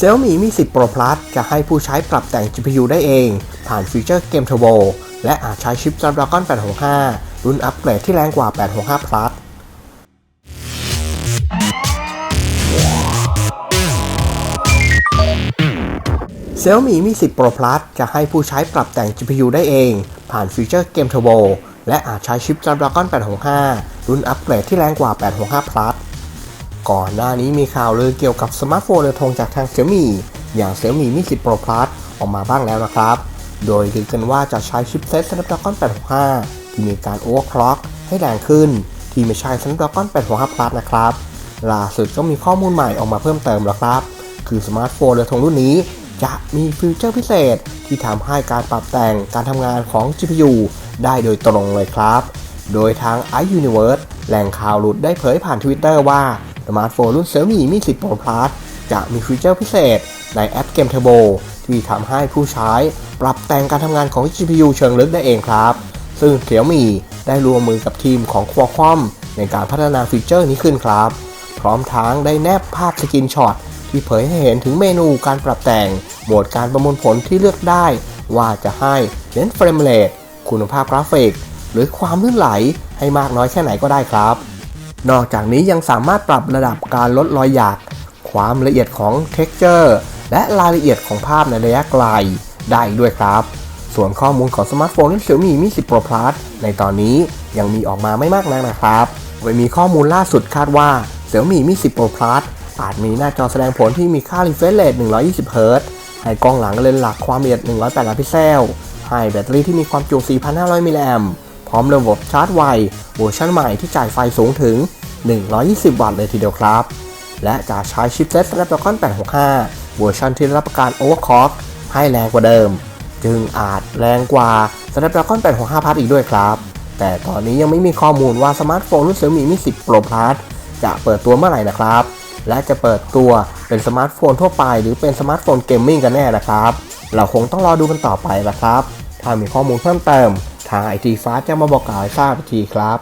Xiaomi Mi 10 Pro Plus จะให้ผู้ใช้ปรับแต่ง GPU ได้เอง ผ่านฟีเจอร์เกม Turbo และอาจใช้ชิป Snapdragon 865 รุ่นอัปเกรดที่แรงกว่า 865 Plus Xiaomi Mi 10 Pro Plus จะให้ผู้ใช้ปรับแต่ง GPU ได้เอง ผ่านฟีเจอร์เกม Turbo และอาจใช้ชิป Snapdragon 865 รุ่นอัปเกรดที่แรงกว่า 865 Plus ก่อนหน้านี้มีข่าวลือเกี่ยวกับสมาร์ทโฟนเรือธงจากทาง Xiaomi อย่าง Xiaomi Mi 10 Pro Plus ออกมาบ้างแล้วนะครับ โดยลือกันว่าจะใช้ชิปเซ็ต Snapdragon 865 ที่มีการ overclock ให้แรงขึ้น ที่ไม่ใช่ Snapdragon 865 Plus นะครับ ล่าสุดก็มีข้อมูลใหม่ออกมาเพิ่มเติมแล้วครับ คือสมาร์ทโฟนเรือธงรุ่นนี้ จะมีฟีเจอร์พิเศษ ที่ทำให้การปรับแต่งการทำงานของ GPU ได้โดยตรงเลยครับ โดยทาง iUniverse แหล่งข่าวหลุดได้เผยผ่าน Twitter ว่า สมาร์ทโฟนรุ่น Xiaomi Mi 10 Pro Plus จะมีฟีเจอร์พิเศษในแอปเกม Turbo ที่ทำให้ผู้ใช้ปรับแต่งการทำงานของ GPU เชิงลึกได้เองครับ ซึ่ง Xiaomi ได้ร่วมมือกับทีมของ Qualcomm ในการพัฒนาฟีเจอร์นี้ขึ้นครับ พร้อมทั้งได้แนบภาพสกินช็อตที่เผยให้เห็นถึงเมนูการปรับแต่ง โหมดการประมวลผลที่เลือกได้ ว่าจะให้เน้นเฟรมเรทคุณภาพกราฟิก หรือความลื่นไหลให้มากน้อยแค่ไหนก็ได้ครับ นอกจากนี้ยังสามารถปรับระดับการลดรอยหยัก ความละเอียดของ Texture และรายละเอียดของภาพในระยะไกลได้อีกด้วยครับ ส่วนข้อมูลของสมาร์ทโฟนรุ่น Xiaomi Mi 10 Pro Plus ในตอนนี้ยังมีออกมาไม่มากนักนะครับ โดยมีข้อมูลล่าสุดคาดว่า Xiaomi Mi 10 Pro Plus อาจมีหน้าจอแสดงผลที่มีค่า refresh rate 120 Hz ให้กล้องหลังเลนส์หลักความละเอียด 108 ล้านพิกเซล ให้แบตเตอรี่ที่มีความจุ 4,500 มิลลิแอมป์ พร้อมระบบชาร์จไวเวอร์ชันใหม่ที่จ่ายไฟสูงถึง 120 วัตต์เลยทีเดียวครับ และจะใช้ชิปเซ็ต Snapdragon 865 เวอร์ชันที่รับประกัน Overclock ให้แรงกว่าเดิม จึงอาจแรงกว่า Snapdragon 865 Plus อีกด้วยครับ แต่ตอนนี้ยังไม่มีข้อมูลว่าสมาร์ทโฟนรุ่น Xiaomi Mi 10 Pro Plus จะเปิดตัวเมื่อไหร่นะครับ และจะเปิดตัวเป็นสมาร์ทโฟนทั่วไป หรือเป็นสมาร์ทโฟนเกมมิ่งกันแน่นะครับ เราคงต้องรอดูกันต่อไปละครับ ถ้ามีข้อมูลเพิ่มเติม ทางไอทีฟ้าจะมาบอกกล่าวให้ทราบอีกทีครับ